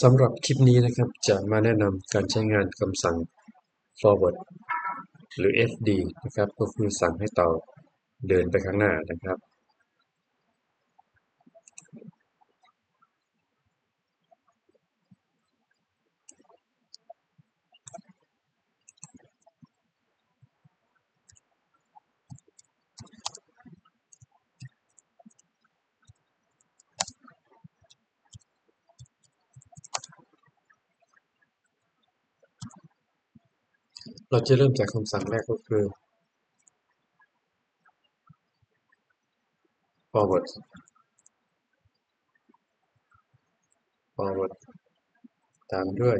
สำหรับคลิปนี้นะครับ จะมาแนะนำการใช้งานคำสั่ง forward หรือ fd นะครับ ก็คือสั่งให้เต่าเดินไปข้างหน้านะครับ เราจะเริ่มจากคำสั่งแรกก็คือ forward forward ตามด้วย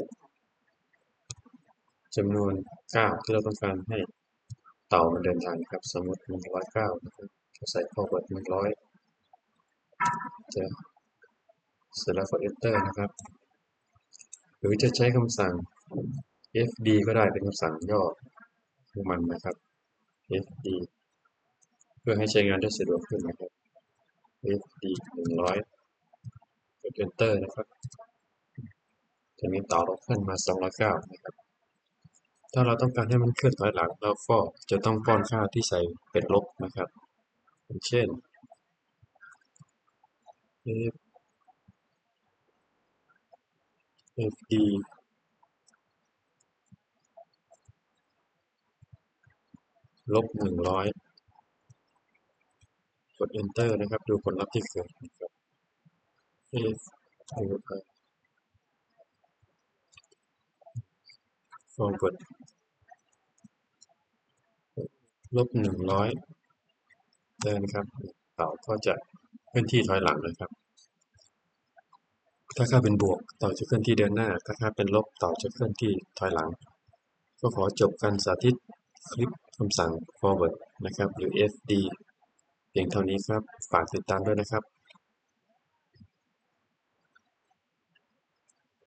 จำนวนก้าวที่เราต้องการให้เต่ามันเดินทางนะครับ สมมติ109นะครับจะใส่ forward 100จะเสร็จแล้วกด enter นะครับ หรือจะใช้คำสั่ง fd ก็ได้เป็นคำสั่งย่อของมันนะครับ fd เพื่อให้ใช้งานได้สะดวกขึ้นนะครับ fd 100กด enter นะครับจะมีต่อเราขึ้นมา 209 นะครับ ถ้าเราต้องการให้มันเคลื่อนถอยหลังเราก็จะต้องป้อนค่าที่ใส่เป็นลบนะครับอย่างเช่น f fd ลบหนึ่งร้อยกด enter นะครับ ดูผลลัพธ์ที่เกิดนะครับ f forward ลบหนึ่งร้อยเดินครับ เต่าก็จะเคลื่อนที่ถอยหลังนะครับ ถ้าค่าเป็นบวกเต่าจะเคลื่อนที่เดินหน้า ถ้าค่าเป็นลบเต่าจะเคลื่อนที่ถอยหลัง ก็ขอจบการสาธิต คลิปคำสั่ง forward นะครับ หรือ fd เพียงเท่านี้ครับ ฝากติดตามด้วยนะครับ